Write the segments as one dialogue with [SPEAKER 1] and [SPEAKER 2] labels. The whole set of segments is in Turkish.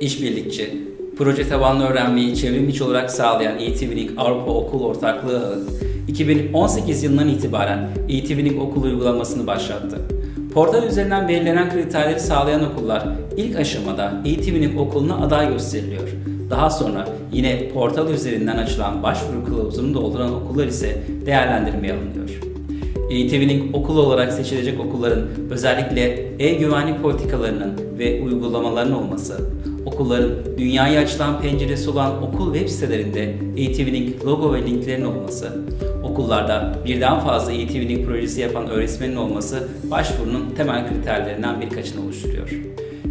[SPEAKER 1] işbirlikçi, proje tabanlı öğrenmeyi çevrim içi olarak sağlayan eTwinning Avrupa Okul Ortaklığı Ağı, 2018 yılından itibaren eTwinning Okul uygulamasını başlattı. Portal üzerinden belirlenen kriterleri sağlayan okullar ilk aşamada eTwinning okuluna aday gösteriliyor. Daha sonra yine portal üzerinden açılan başvuru kılavuzunu dolduran okullar ise değerlendirmeye alınıyor. eTwinning okul olarak seçilecek okulların özellikle e-güvenlik politikalarının ve uygulamalarının olması, okulların dünyaya açılan penceresi olan okul web sitelerinde eTwinning logo ve linklerin olması, okullarda birden fazla eTwinning projesi yapan öğretmenin olması başvurunun temel kriterlerinden birkaçını oluşturuyor.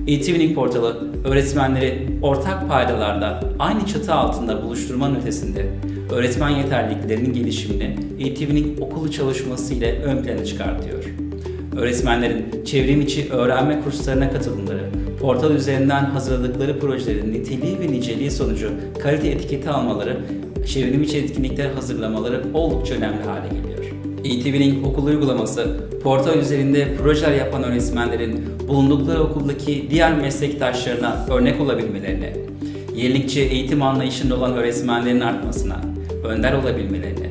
[SPEAKER 1] eTwinning portalı öğretmenleri ortak paydalarda aynı çatı altında buluşturmanın ötesinde öğretmen yeterliliklerinin gelişimini eTwinning okulu çalışması ile ön plana çıkartıyor. Öğretmenlerin çevrim içi öğrenme kurslarına katılımları, portal üzerinden hazırladıkları projelerin niteliği ve niceliği sonucu kalite etiketi almaları, çevrim içi etkinlikler hazırlamaları oldukça önemli hale geliyor. eTwinning okul uygulaması, portal üzerinde projeler yapan öğretmenlerin bulundukları okuldaki diğer meslektaşlarına örnek olabilmelerini, yenilikçi eğitim anlayışında olan öğretmenlerin artmasına, önder olabilmelerini,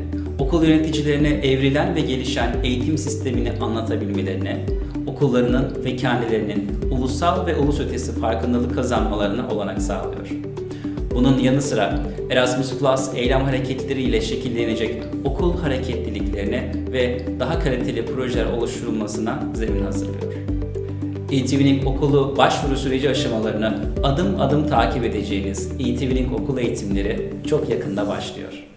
[SPEAKER 1] okul yöneticilerine evrilen ve gelişen eğitim sistemini anlatabilmelerine, okullarının ve kendilerinin ulusal ve ulus ötesi farkındalık kazanmalarına olanak sağlıyor. Bunun yanı sıra Erasmus Plus eylem hareketleri ile şekillenecek okul hareketliliklerine ve daha kaliteli projeler oluşturulmasına zemin hazırlıyor. eTwinning okulu başvuru süreci aşamalarını adım adım takip edeceğiniz eTwinning okul eğitimleri çok yakında başlıyor.